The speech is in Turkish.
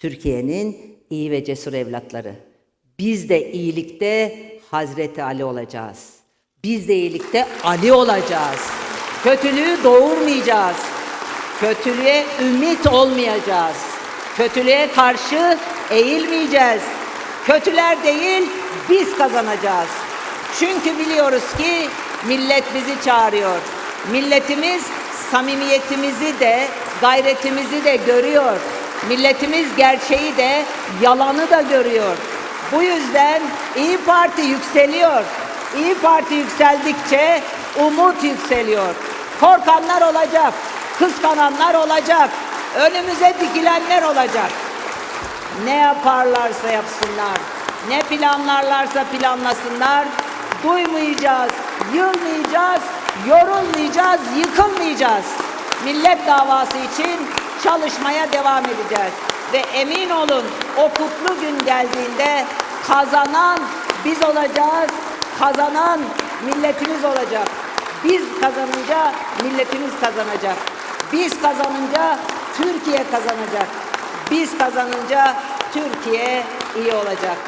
Türkiye'nin iyi ve cesur evlatları. Biz de iyilikte Hazreti Ali olacağız. Biz de iyilikte Ali olacağız. Kötülüğü doğurmayacağız. Kötülüğe ümit olmayacağız. Kötülüğe karşı eğilmeyeceğiz. Kötüler değil, biz kazanacağız. Çünkü biliyoruz ki millet bizi çağırıyor. Milletimiz samimiyetimizi de, gayretimizi de görüyor. Milletimiz gerçeği de, yalanı da görüyor. Bu yüzden İyi Parti yükseliyor. İyi Parti yükseldikçe umut yükseliyor. Korkanlar olacak, kıskananlar olacak, önümüze dikilenler olacak. Ne yaparlarsa yapsınlar, ne planlarlarsa planlasınlar, duymayacağız, yılmayacağız, yorulmayacağız, yıkılmayacağız. Millet davası için çalışmaya devam edeceğiz. Ve emin olun o kutlu gün geldiğinde kazanan biz olacağız, kazanan milletimiz olacak. Biz kazanınca milletimiz kazanacak. Biz kazanınca Türkiye kazanacak. Biz kazanınca Türkiye iyi olacak.